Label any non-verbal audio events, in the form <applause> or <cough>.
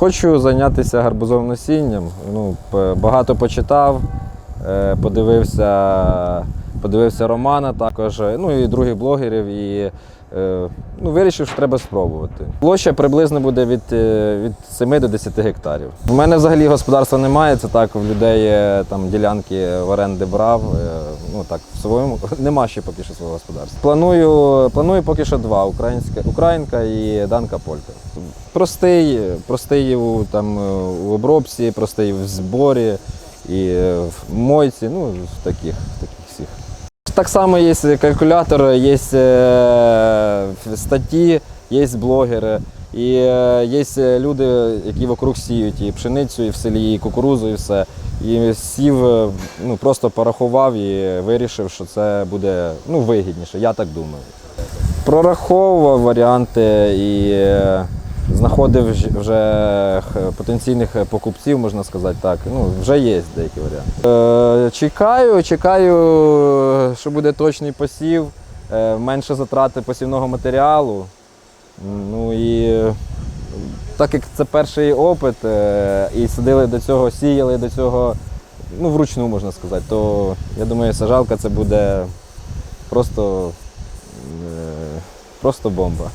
Хочу зайнятися гарбузовим насінням. Ну, багато почитав, е, подивився, подивився Романа також, е, ну і других блогерів. І е, ну, вирішив, що треба спробувати. Площа приблизно буде від, від 7 до 10 гектарів. У мене взагалі господарства немає, це так, в людей там ділянки в оренди брав. Ну так, в своєму <laughs> нема ще поки що свого господарства. Планую, планую поки що два: українська, українка і данка полька. Простий, простий у, там, у обробці, простий в зборі і в мойці, ну, в таких, в таких всіх. Так само є калькулятор, є е, статті, є блогери, і е, є люди, які вокруг сіють і пшеницю, і в селі, і кукурузу, і все. І сів, е, ну, просто порахував і вирішив, що це буде ну, вигідніше, я так думаю. Прораховував варіанти і е, знаходив вже потенційних покупців, можна сказати так. Ну, вже є деякі варіанти. Е, чекаю, чекаю, що буде точний посів, е, менше затрати посівного матеріалу. Ну і е, так як це перший опит, е, і садили до цього, сіяли до цього ну, вручну, можна сказати, то я думаю, сажалка це буде просто, е, просто бомба.